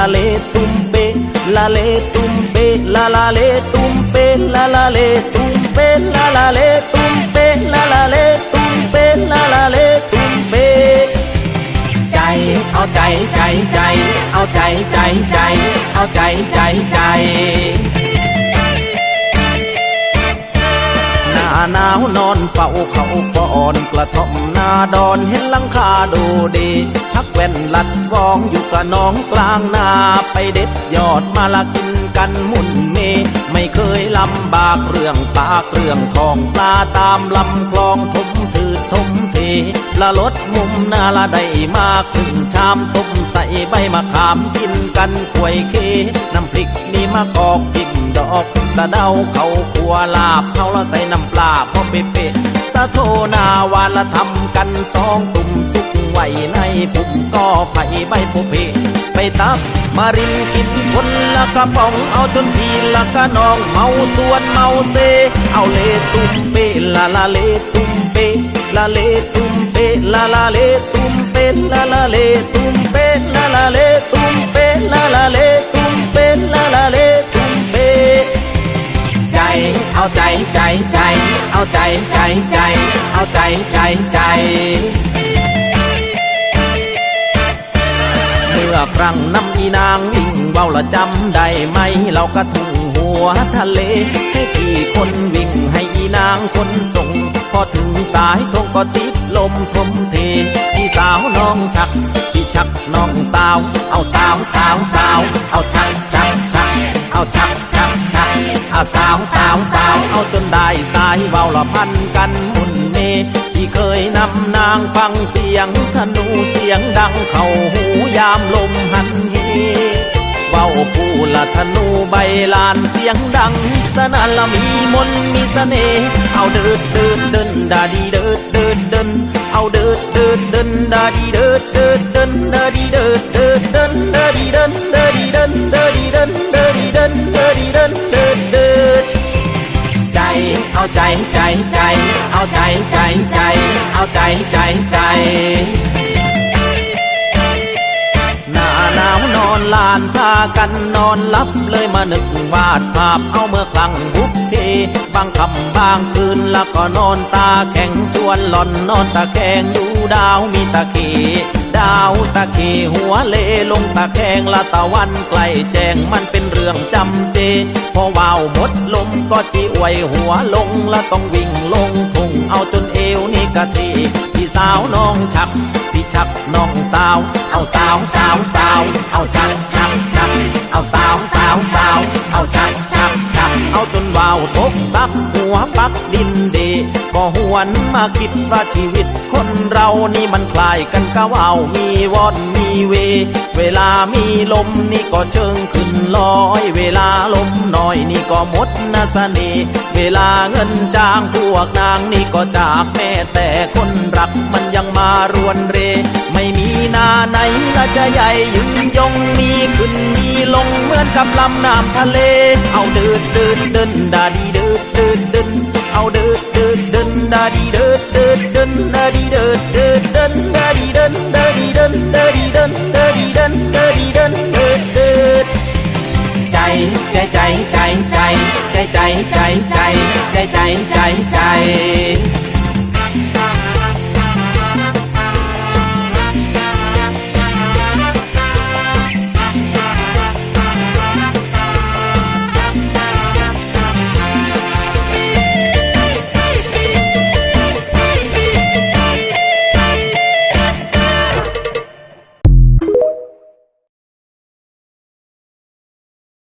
la le tumpe la le tumpe la la le tumpe la la le tumpe la la le tumpe la la le tumpe la la le tumpe ใจเอาใจใจใจ เอาใจใจใจ เอาใจใจใจาหนาวนอนเฝ้าเขาก่อนกระท่อมนาดอนเห็นลังคาดูดีพักแว่นลัดวองอยู่กับน้องกลางนาไปเด็ดยอดมาละกินกันมุนเมไม่เคยลำบากเรื่องปากเรื่องทองปลาตามลำคลองทมถือทมเทละลดมุมหน้าละได้มาครึ่งชามต้มใส่ใบมะขามกินกันกล้วยเคน้ำพริกมีมะกอกจิ้ม ดอก สะเดาเขาขัวลาบเขาละใส่น้ำปลาพอเป๊ะสะโทนาวานละทำกันสองตุ่มสุกไว้ในปุ่มก็ไผ่ใบโพเพไปตักมารินกินคนละกระป๋องเอาจนพีละกะนองเมาส่วนเมาเซ เอาเลตุ้มเปละละเลตุ้มเปละเลตุ้มเปละละเลตุ้มเปละละเลตุ้มเปละละเล เอาใจใจใจ เอาใจใจใจเมื่อครั้งน้ำอีนางวิ่งเบาละจำได้ไหม เราก็ถึงหัวทะเล ให้พี่คนวิ่งให้อีนางคนส่ง พอถึงสายทงก็ติดลมทมเทพี่สาวน้องชักพี่ชักน้องสาว เอาสาวสาวสาวเอาชักชักชักเอาชักชักชักเอาสาวสาวสาวเอาจนได้สา ยเบาละพันกันมุนเมที่เคยนำนางฟังเสียงธนูเสียงดังเข้าหูยามลมหันเหเว้าผู้ละธนูใบลานเสียงดัง สนั่นละมีมนมีเสน่ห์เอาเดิดเดิดเดินดาดีเดิดเดิดเดินเอาเดิดเดิดเดินดาดีเดิดเดิดเดินดาดีเดิด เอาใจใจใจ หน้าหนาวนอนลานพากันนอนหลับเลยมานึกวาดภาพเอาเมื่อครั้งบุกเพบางคำบางคืนแล้วก็นอนตาแข็งชวนหล่อนนอนตาแข็งดูดาวมีตะเขดาวตะเขหัวเลลงตะแคงละตะวันใกลแจ้งมันเป็นเรื่องจำเจ พอว่าวหมดลมก็จีอวยหัวลงละต้องวิ่งลงทุง เอาจนเอวนี่กะทีพี่สาวน้องชักพี่ชักน้องสาว เอาสาวสาวสาวเอาชักชักชักเอาสาวสาวสาวเอาชักชักชักเอาจนวาวตกซักหัวปักดินเดก็หวนมาคิดว่าชีวิตคนเรานี่มันคลายกันกะว่าวมีวอนมีเว เวลามีลมนี่ก็เชิงขึ้น ลอยเวลาลมน้อยนี่ก็หมดนาสนีเวลาเงินจ้างพวกนางนี่ก็จากแม่แต่คนรักมันยังมารวนเร ไม่มีหนาไหนละจะใหญ่ยืนยงมีขึ้นมีลงเหมือนกับลำน้ำทะเล เอาเดินเดินเดินดาดีเดินเดินเดิน ใจใจใจใจใจใจใจใจใจใจ